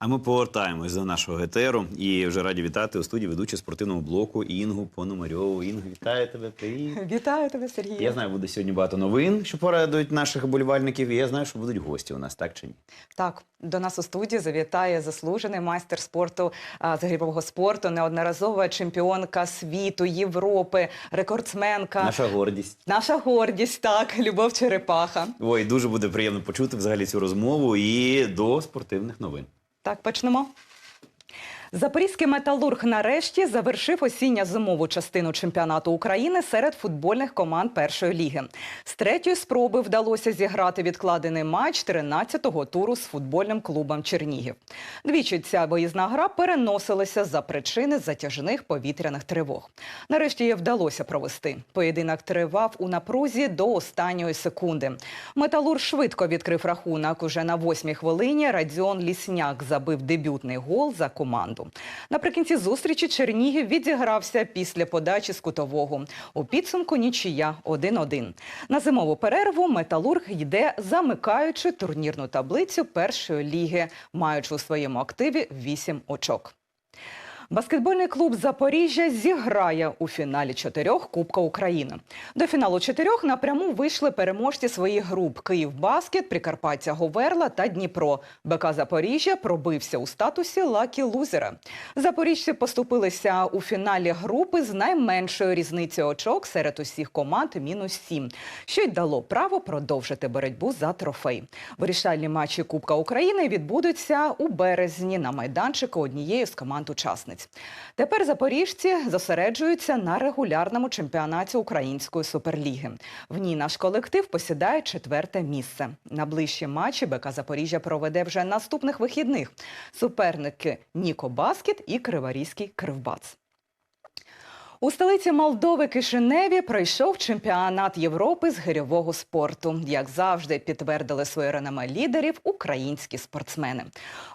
А ми повертаємось до нашого ГТРу і вже раді вітати у студії ведучу спортивного блоку Інгу Пономарьову. Інго, вітаю тебе. Привіт. Вітаю тебе, Сергій. Я знаю, буде сьогодні багато новин, що порадують наших болівальників. І я знаю, що будуть гості у нас, так чи ні? Так, до нас у студії завітає заслужений майстер спорту а, з грібового спорту, неодноразова чемпіонка світу, Європи, рекордсменка. Наша гордість. Наша гордість, так, Любов Черепаха. Ой, дуже буде приємно почути взагалі цю розмову і до спортивних новин. Так, почнемо. Запорізький металург нарешті завершив осінньо-зимову частину чемпіонату України серед футбольних команд першої ліги. З третьої спроби вдалося зіграти відкладений матч 13-го туру з футбольним клубом Чернігів. Двічі ця виїзна гра переносилася за причини затяжних повітряних тривог. Нарешті її вдалося провести. Поєдинок тривав у напрузі до останньої секунди. Металург швидко відкрив рахунок. Уже на восьмій хвилині Радіон Лісняк забив дебютний гол за команду. Наприкінці зустрічі Чернігів відігрався після подачі з кутового. У підсумку нічия 1-1. На зимову перерву Металург йде замикаючи турнірну таблицю першої ліги, маючи у своєму активі 8 очок. Баскетбольний клуб Запоріжжя зіграє у фіналі чотирьох Кубка України. До фіналу чотирьох напряму вийшли переможці своїх груп Київбаскет, Прикарпаття Говерла та Дніпро. БК Запоріжжя пробився у статусі лакі лузера. Запоріжці поступилися у фіналі групи з найменшою різницею очок серед усіх команд мінус сім, що й дало право продовжити боротьбу за трофей. Вирішальні матчі Кубка України відбудуться у березні на майданчику однієї з команд учасниць. Тепер запоріжці зосереджуються на регулярному чемпіонаті Української суперліги. В ній наш колектив посідає четверте місце. На ближчі матчі БК Запоріжжя проведе вже наступних вихідних. Суперники Ніко Баскет і Криворізький Кривбац. У столиці Молдови Кишиневі пройшов чемпіонат Європи з гирьового спорту. Як завжди, підтвердили своє реноме лідерів українські спортсмени.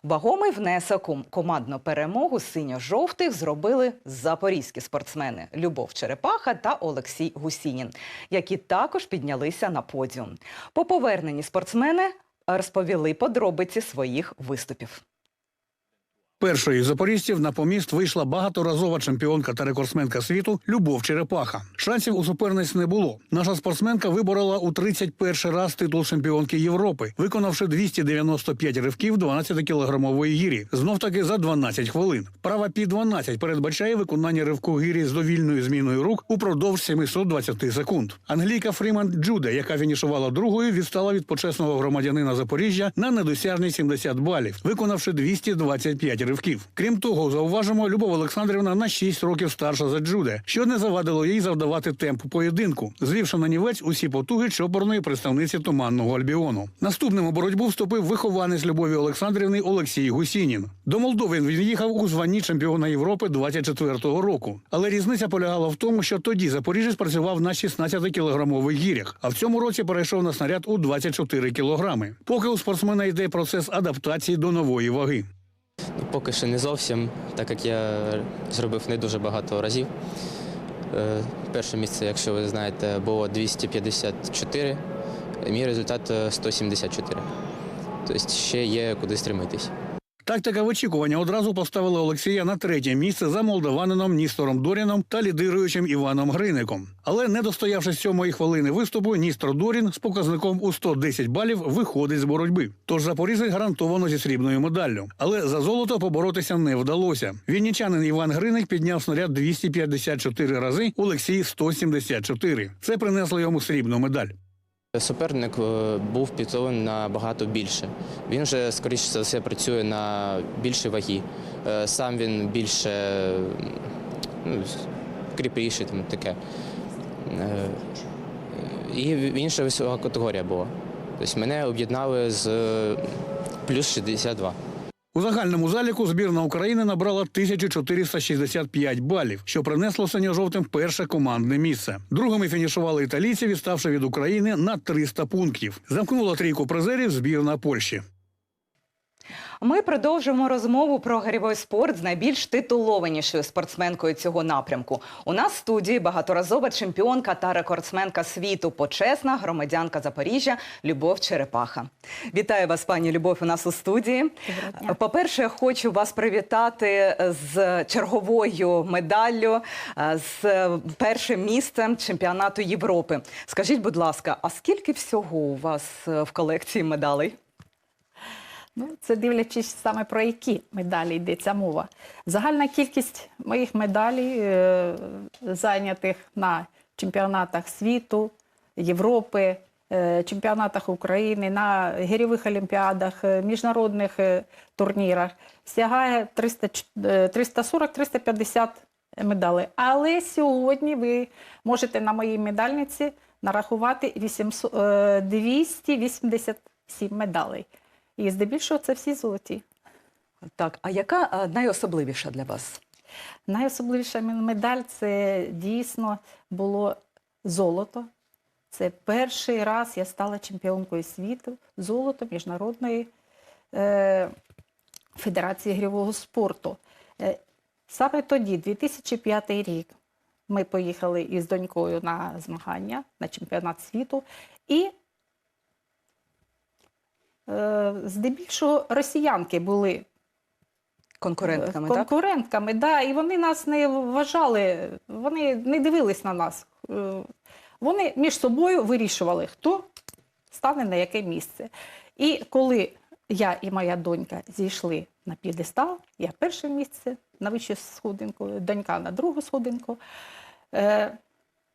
Вагомий внесок у командну перемогу синьо-жовтих зробили запорізькі спортсмени Любов Черепаха та Олексій Гусінін, які також піднялися на подіум. По поверненні спортсмени розповіли подробиці своїх виступів. Першою із запоріжців на поміст вийшла багаторазова чемпіонка та рекордсменка світу Любов Черепаха. Шансів у суперниць не було. Наша спортсменка виборола у 31 раз титул чемпіонки Європи, виконавши 295 ривків 12-кілограмової гірі. Знов таки за 12 хвилин. Права пі 12 передбачає виконання ривку гірі з довільною зміною рук упродовж 720 секунд. Англійка Фріман Джуде, яка фінішувала другою, відстала від почесного громадянина Запоріжжя на недосяжні 70 балів, виконавши 225 ривків. Крім того, зауважимо, Любов Олександрівна на 6 років старша за Джуде, що не завадило їй завдавати темпу поєдинку, звівши на нівець усі потуги чопорної представниці туманного альбіону. Наступним у боротьбу вступив вихованець Любові Олександрівни Олексій Гусінін. До Молдови він їхав у званні чемпіона Європи 24-го року. Але різниця полягала в тому, що тоді Запоріжець працював на 16-кілограмових гірях, а в цьому році перейшов на снаряд у 24 кілограми. Поки у спортсмена йде процес адаптації до нової ваги. Ну, Поки що не зовсім, так як я зробив не дуже багато разів. Е, Перше місце, якщо ви знаєте, було 254, мій результат е, 174. Тобто ще є куди стремитись. Тактика вичікування одразу поставила Олексія на третє місце за молдаванином Ністором Доріном та лідируючим Іваном Гриником. Але не достоявши сьомої хвилини виступу, Ністор Дорін з показником у 110 балів виходить з боротьби. Тож Запоріжець гарантовано зі срібною медаллю. Але за золото поборотися не вдалося. Віннічанин Іван Гриник підняв снаряд 254 рази, Олексій 174. Це принесло йому срібну медаль. Суперник е, був підготовлений набагато більше. Він вже, скоріше за все, працює на більшій вагі. Е, Сам він більше ну, кріпіший, там таке. Е, І інша висока категорія була. Тобто мене об'єднали з плюс 62. У загальному заліку збірна України набрала 1465 балів, що принесло синьо-жовтим перше командне місце. Другими фінішували італійці, відставши від України на 300 пунктів. Замкнула трійку призерів збірна Польщі. Ми продовжуємо розмову про гирьовий спорт з найбільш титулованішою спортсменкою цього напрямку. У нас в студії багаторазова чемпіонка та рекордсменка світу, почесна громадянка Запоріжжя Любов Черепаха. Вітаю вас, пані Любов, у нас у студії. По-перше, я хочу вас привітати з черговою медаллю, е, з першим місцем чемпіонату Європи. Скажіть, будь ласка, а скільки всього у вас е, в колекції медалей? Ну, це дивлячись саме про які медалі йдеться мова. Загальна кількість моїх медалей, е, зайнятих на чемпіонатах світу, Європи, е, чемпіонатах України, на гірьових олімпіадах, е, міжнародних турнірах, сягає 300 ч- е, 340-350 медалей. Але сьогодні ви можете на моїй медальниці нарахувати 800, е, 287 медалей. І здебільшого це всі золоті. Так, а яка е, найособливіша для вас? Найособливіша медаль це дійсно було золото. Це перший раз я стала чемпіонкою світу золото міжнародної е, федерації грівого спорту. Е, саме тоді, 2005 рік, ми поїхали із донькою на змагання на чемпіонат світу. І здебільшого росіянки були Конкурентками, так? да, і вони нас не вважали, вони не дивились на нас. Е, Вони між собою вирішували, хто стане на яке місце. І коли я і моя донька зійшли на п'єдестал, я перше місце на вищу сходинку, донька на другу сходинку. Е,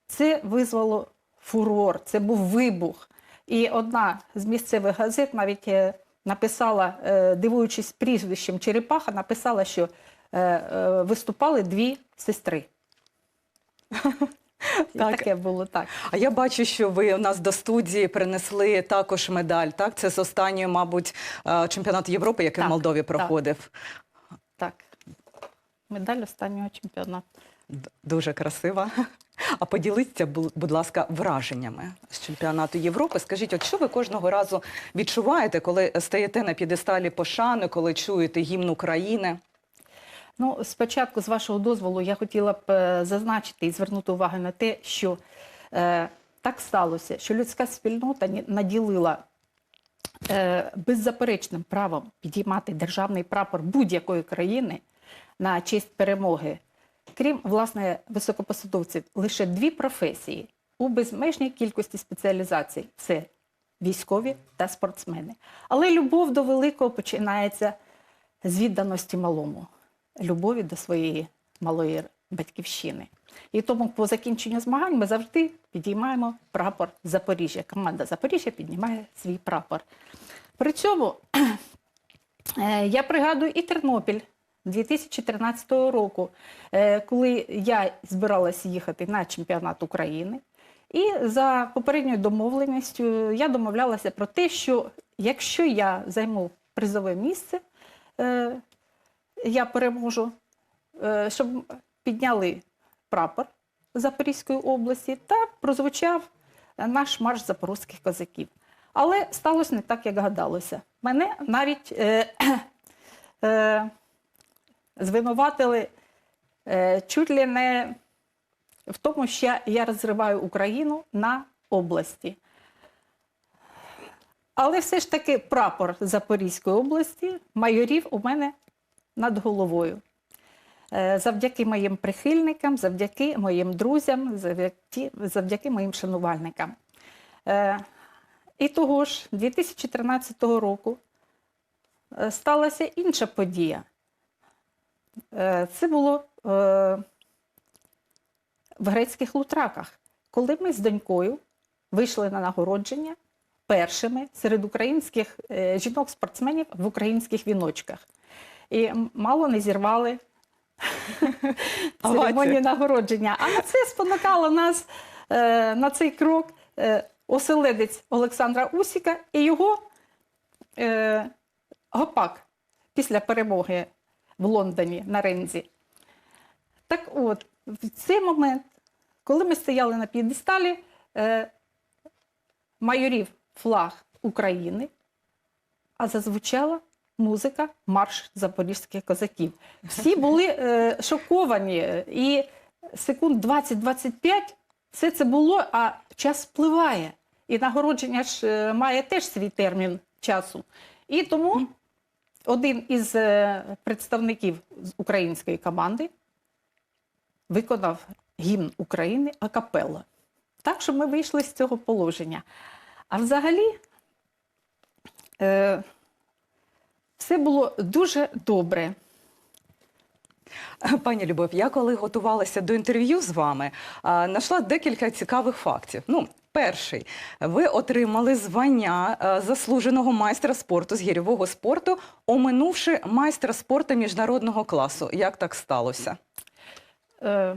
Це визвало фурор, це був вибух. І одна з місцевих газет навіть е, написала, е, дивуючись прізвищем Черепаха, написала, що е, виступали дві сестри. Так. Таке було так. А я бачу, що ви у нас до студії принесли також медаль. Так, це з останньої, мабуть, чемпіонату Європи, який в Молдові проходив. так. Медаль останнього чемпіонату. Дуже красива. А поділіться, будь ласка, враженнями з чемпіонату Європи. Скажіть, от що ви кожного разу відчуваєте, коли стаєте на п'єдесталі пошани, коли чуєте гімн України? Ну, спочатку, з вашого дозволу, я хотіла б е, зазначити і звернути увагу на те, що е, так сталося, що людська спільнота наділила е, беззаперечним правом підіймати державний прапор будь-якої країни на честь перемоги. Крім власне високопосадовців, лише дві професії у безмежній кількості спеціалізацій це військові та спортсмени. Але любов до великого починається з відданості малому, любові до своєї малої батьківщини. І тому по закінченню змагань ми завжди підіймаємо прапор Запоріжжя. Команда Запоріжжя піднімає свій прапор. При цьому е, я пригадую і Тернопіль 2013 року, е, коли я збиралася їхати на чемпіонат України. І за попередньою домовленістю я домовлялася про те, що якщо я займу призове місце, е, я переможу, е, щоб підняли прапор Запорізької області та прозвучав наш марш запорозьких козаків. Але сталося не так, як гадалося. Мене навіть е, звинуватили е, чуть ли не в тому, що я, я розриваю Україну на області. Але все ж таки прапор Запорізької області майорів у мене над головою. Е, Завдяки моїм прихильникам, завдяки моїм друзям, завдяки, завдяки моїм шанувальникам. Е, І того ж, 2013 року е, сталася інша подія. Е, Це було е, в грецьких лутраках, коли ми з донькою вийшли на нагородження першими серед українських е, жінок-спортсменів в українських віночках. І мало не зірвали церемонію нагородження. А це спонукало нас на цей крок оселедець Олександра Усіка і його гопак після перемоги в Лондоні на ринзі. Так от, в цей момент, коли ми стояли на п'єдесталі, е, майорів флаг України, а зазвучала музика, марш запорізьких козаків. Всі були е, шоковані. І секунд 20-25 все це було, а час впливає. І нагородження ж е, має теж свій термін часу. І тому один із е, представників української команди виконав гімн України акапелла. Так що ми вийшли з цього положення. А взагалі е, все було дуже добре. Пані Любов, я коли готувалася до інтерв'ю з вами, знайшла декілька цікавих фактів. Ну, перший, ви отримали звання заслуженого майстра спорту з гірьового спорту, оминувши майстра спорту міжнародного класу. Як так сталося? Е,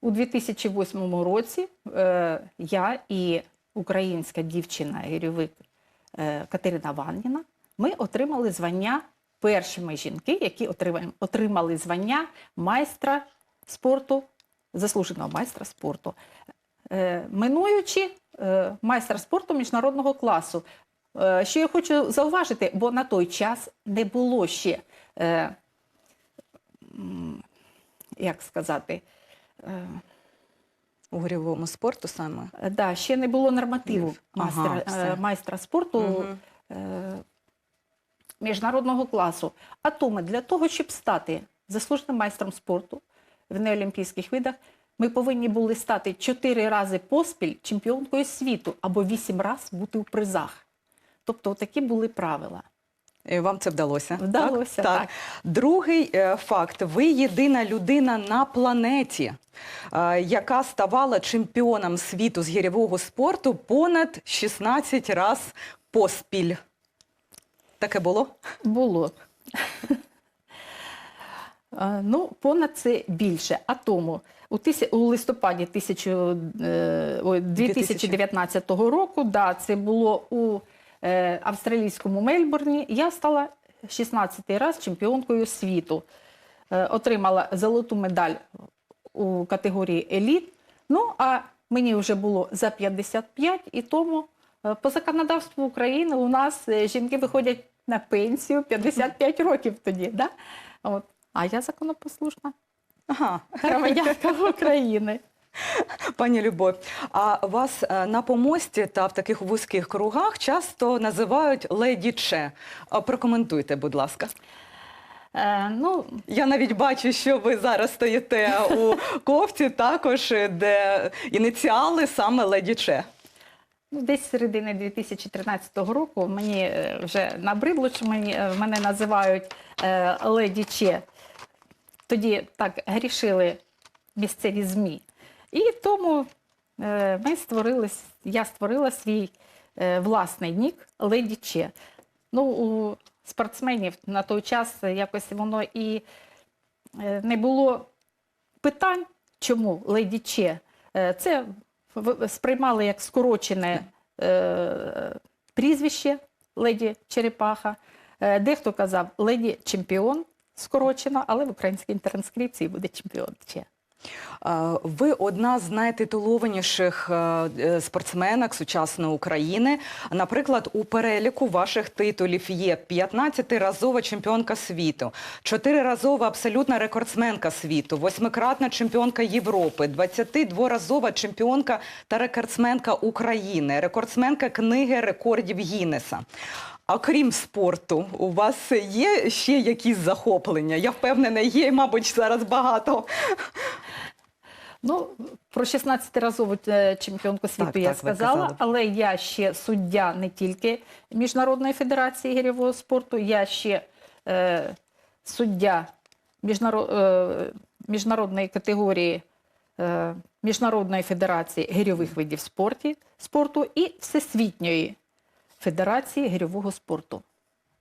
у 2008 році е, я і українська дівчина гірьовик е, Катерина Ванніна ми отримали звання першими жінки, які отримали звання майстра спорту, заслуженого майстра спорту. Е, минуючи е, майстра спорту міжнародного класу. Е, що я хочу зауважити, бо на той час не було ще. Як сказати, У гірьовому спорту саме? да, ще не було нормативу майстра, е, майстра спорту е, міжнародного класу. А тому для того, щоб стати заслуженим майстром спорту в неолімпійських видах, ми повинні були стати чотири рази поспіль чемпіонкою світу або вісім разів бути у призах. Тобто такі були правила. І вам це вдалося? Вдалося, так. Другий е, факт: ви єдина людина на планеті, е, яка ставала чемпіоном світу з гірьового спорту понад 16 разів поспіль. Таке було? Було. Е, Ну, понад це більше. А тому у, тися- у листопаді тисячу, е, 2019 року, да, це було у е, австралійському Мельбурні, я стала 16-й раз чемпіонкою світу. Е, отримала золоту медаль у категорії еліт. Ну, а мені вже було за 55, і тому е, по законодавству України у нас е, жінки виходять на пенсію 55 років тоді. Да? От. А я законопослушна Ага. громадянка України. Пані Любов, а вас е, на помості та в таких вузьких кругах часто називають леді Че. А Прокоментуйте, будь ласка. Е, ну, Я навіть бачу, що ви зараз стоїте у кофті, також е, де ініціали саме леді Че. Ну, десь з середини 2013 року мені е, вже набридло, що мені, е, мене називають е, леді Че. Тоді так грішили місцеві ЗМІ. І тому е, ми створили, я створила свій е, власний нік леді Че. Ну, у спортсменів на той час якось воно і е, не було питань, чому леді Че. Е, Це сприймали як скорочене прізвище леді Черепаха. Дехто казав леді чемпіон скорочено, але в українській транскрипції буде чемпіон Че. Ви одна з найтитулованіших е, е, спортсменок сучасної України. Наприклад, у переліку ваших титулів є 15-разова чемпіонка світу, 4-разова абсолютна рекордсменка світу, 8-кратна чемпіонка Європи, 22-разова чемпіонка та рекордсменка України, рекордсменка книги рекордів Гіннеса. А крім спорту, у вас є ще якісь захоплення? Я впевнена, є, мабуть, зараз багато. Ну, про 16-разову е, чемпіонку світу Так, я так, сказала, але я ще суддя не тільки Міжнародної федерації гірьового спорту, я ще е, суддя міжнаро- е, міжнародної категорії е, Міжнародної федерації гирьових видів спорті, спорту і Всесвітньої федерації гирьового спорту.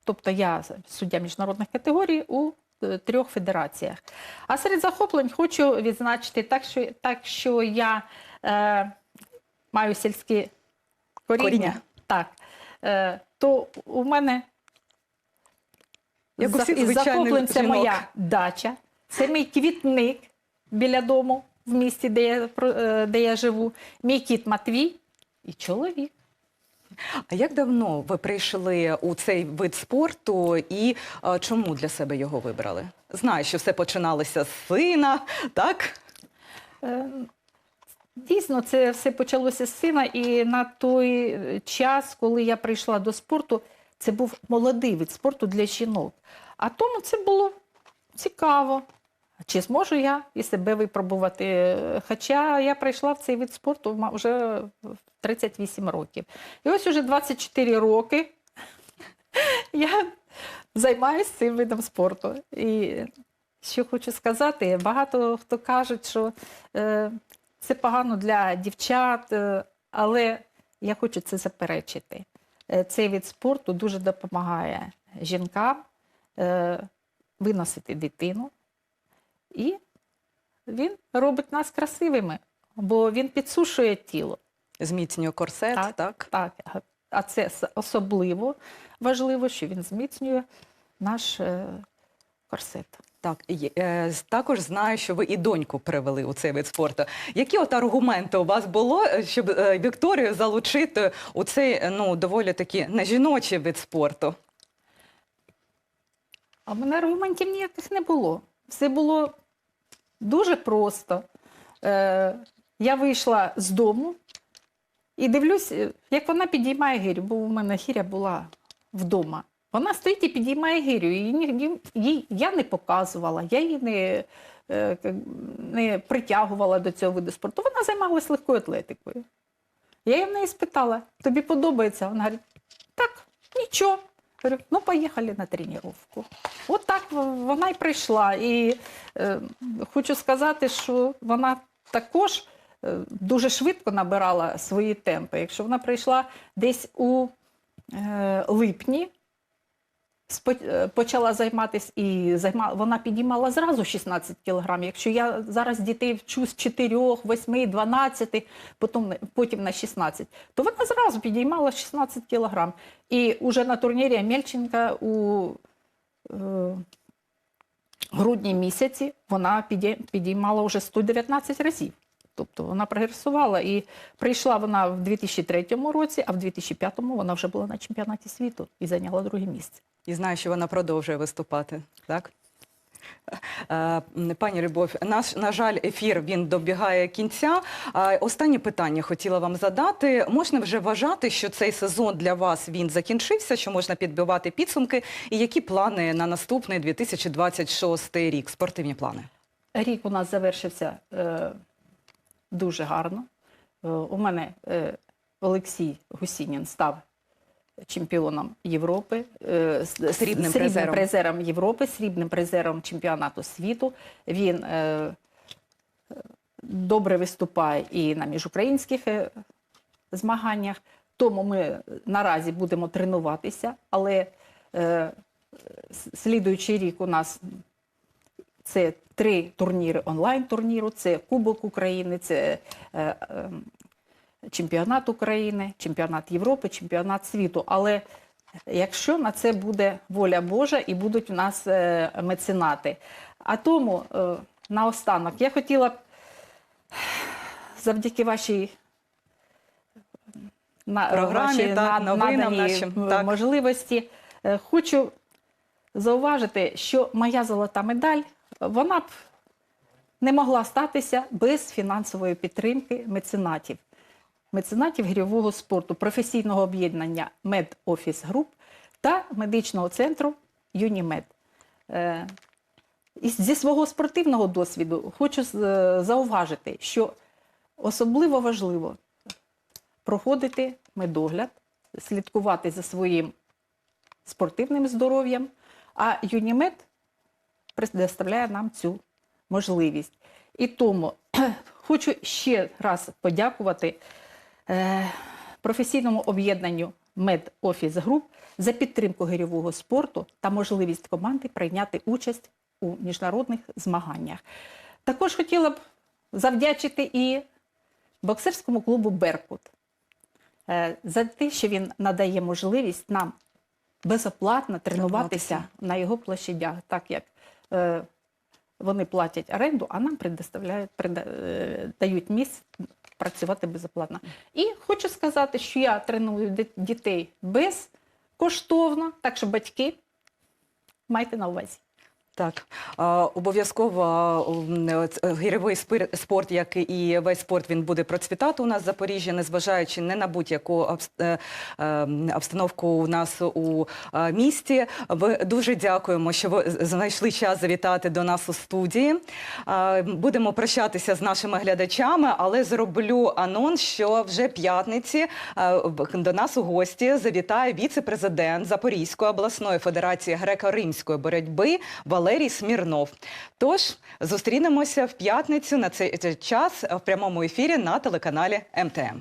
Тобто я суддя міжнародних категорій у е, трьох федераціях. А серед захоплень хочу відзначити так, що, так, що я е, маю сільські коріння. Коріння. Так, е, то у мене Як у за- всіх із захоплень це жінок. моя дача, це мій квітник біля дому в місті, де я, е, де я живу, мій кіт Матвій і чоловік. А як давно ви прийшли у цей вид спорту і е, чому для себе його вибрали? Знаю, що все починалося з сина, так? Е, Дійсно, це все почалося з сина, і на той час, коли я прийшла до спорту, це був молодий вид спорту для жінок. А тому це було цікаво. Чи зможу я і себе випробувати? Хоча я прийшла в цей вид спорту вже 38 років. І ось уже 24 роки я займаюся цим видом спорту. І що хочу сказати, багато хто кажуть, що е, це погано для дівчат, е, але я хочу це заперечити. Е, Цей від спорту дуже допомагає жінкам виносити дитину, і він робить нас красивими, бо він підсушує тіло. Зміцнює корсет, так? Так. Так, а це особливо важливо, що він зміцнює наш е, корсет. Так, е, також знаю, що ви і доньку привели у цей вид спорту. Які от аргументи у вас було, е, щоб Вікторію залучити у цей ну доволі таки нежіночий вид спорту? А в мене аргументів ніяких не було. Все було дуже просто. Е, я вийшла з дому і дивлюсь, е, як вона підіймає гирю, бо у мене гиря була вдома. Вона стоїть і підіймає гирю. І їй я не показувала, я її не, е, не притягувала до цього виду спорту. Вона займалась легкою атлетикою. Я її в неї спитала: тобі подобається? Вона говорить, так, нічого. Говорю, ну, поїхали на тренування. От так вона й прийшла. І е, хочу сказати, що вона також е, дуже швидко набирала свої темпи. Якщо вона прийшла десь у е, липні, почала займатися і займа, вона підіймала зразу 16 кілограмів. Якщо я зараз дітей вчу з 4, 8, 12, потім, потім на 16, то вона зразу підіймала 16 кілограм. І вже на турнірі Мельченка у е, грудні місяці вона підій- підіймала вже 119 разів. Тобто вона прогресувала і прийшла вона в 2003 році, а в 2005 вона вже була на чемпіонаті світу і зайняла друге місце. І знаю, що вона продовжує виступати, так? Е, Пані Любов, наш, на жаль, ефір він добігає кінця. Останнє питання хотіла вам задати. Можна вже вважати, що цей сезон для вас він закінчився, що можна підбивати підсумки? І які плани на наступний 2026 рік? Спортивні плани? Рік у нас завершився е, дуже гарно. Е, у мене е, Олексій Гусінін став чемпіоном Європи, е, с- Срібним призером. призером Європи, срібним призером чемпіонату світу. Він добре виступає і на міжукраїнських змаганнях. Тому ми наразі будемо тренуватися, але е, слідуючий рік у нас це три турніри онлайн-турніру, це Кубок України, це е, е, чемпіонат України, чемпіонат Європи, чемпіонат світу. Але якщо на це буде воля Божа і будуть в нас е, меценати. А тому е, наостанок я хотіла б завдяки вашій на, Програмі, вашій так, на- новинам нашим, так. можливості. е, Хочу зауважити, що моя золота медаль вона б не могла статися без фінансової підтримки меценатів. Меценатів гірьового спорту, професійного об'єднання Медофіс Груп та медичного центру Юнімед. Е, зі свого спортивного досвіду хочу е, зауважити, що особливо важливо проходити медогляд, слідкувати за своїм спортивним здоров'ям, а Юнімед предоставляє нам цю можливість. І тому хочу ще раз подякувати е, професійному об'єднанню Медофіс Груп за підтримку гирьового спорту та можливість команди прийняти участь у міжнародних змаганнях. Також хотіла б завдячити і боксерському клубу Беркут е, за те, що він надає можливість нам безоплатно тренуватися на його площадях, так як вони платять оренду, а нам предоставляють, е, дають місць працювати безоплатно. І хочу сказати, що я треную дітей безкоштовно, так що батьки майте на увазі. Так, обов'язково гірьовий спорт, як і весь спорт, він буде процвітати у нас в Запоріжжі, незважаючи не на будь-яку е, е, обстановку у нас у е, місті. Ви дуже дякуємо, що ви знайшли час завітати до нас у студії. Будемо прощатися з нашими глядачами, але зроблю анонс, що вже п'ятниці е, до нас у гості завітає віце-президент Запорізької обласної федерації греко-римської боротьби Валерій Смірнов. Тож зустрінемося в п'ятницю на цей час в прямому ефірі на телеканалі МТМ.